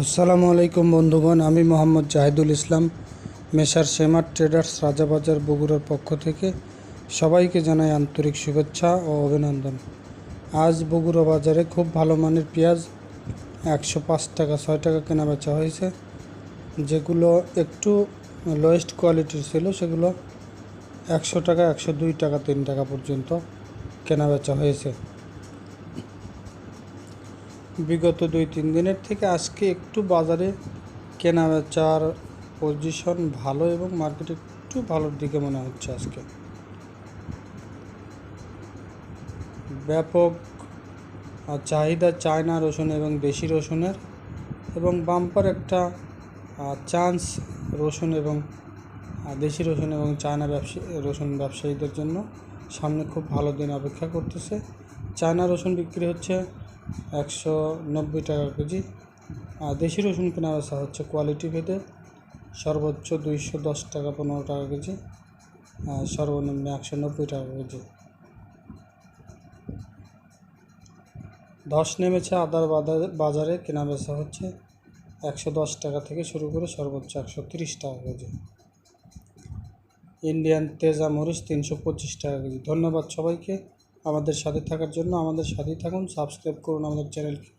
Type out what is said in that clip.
আসসালামু আলাইকুম বন্ধুগণ, আমি মোহাম্মদ জাহিদুল ইসলাম, মেসার সেমার ট্রেডার্স রাজাবাজার বগুড়ার পক্ষ থেকে সবাইকে জানাই আন্তরিক শুভেচ্ছা ও অভিনন্দন। আজ বগুড়া বাজারে খুব ভালো মানের পেঁয়াজ একশো পাঁচ টাকা, ছয় টাকা কেনা বেচা হয়েছে। যেগুলো একটু লোয়েস্ট কোয়ালিটির ছিল, সেগুলো একশো টাকা, একশো দুই টাকা, তিন টাকা পর্যন্ত কেনা বেচা হয়েছে। বিগত দুই তিন দিনের থেকে আজকে একটু বাজারে কেনা বেচার পজিশন ভালো এবং মার্কেট একটু ভালোর দিকে মনে হচ্ছে আজকে। ব্যাপক চাহিদা চায়না রসুন এবং দেশি রসুনের এবং বাম্পার একটা চান্স রসুন এবং দেশি রসুন এবং চায়না ব্যবসা, রসুন ব্যবসায়ীদের জন্য সামনে খুব ভালো দিন অপেক্ষা করতেছে। চায়না রসুন বিক্রি হচ্ছে একশো নব্বই টাকা কেজি। আর দেশি রসুন কেনা বেচা হচ্ছে কোয়ালিটি ভেদে সর্বোচ্চ দুইশো দশ টাকা পনেরো টাকা কেজি আর সর্বনিম্ন একশো নব্বই টাকা কেজি। ধস নেমেছে আদার বাজারে- কেনা বেচা হচ্ছে একশো দশ টাকা থেকে শুরু করে সর্বোচ্চ একশো তিরিশ টাকা কেজি। ইন্ডিয়ান তেজা মরিচ তিনশো পঁচিশ টাকা কেজি। ধন্যবাদ সবাইকে। আমাদের সাথে থাকার জন্য আমাদের সাথেই থাকুন সাবস্ক্রাইব করুন আমাদের চ্যানেলকে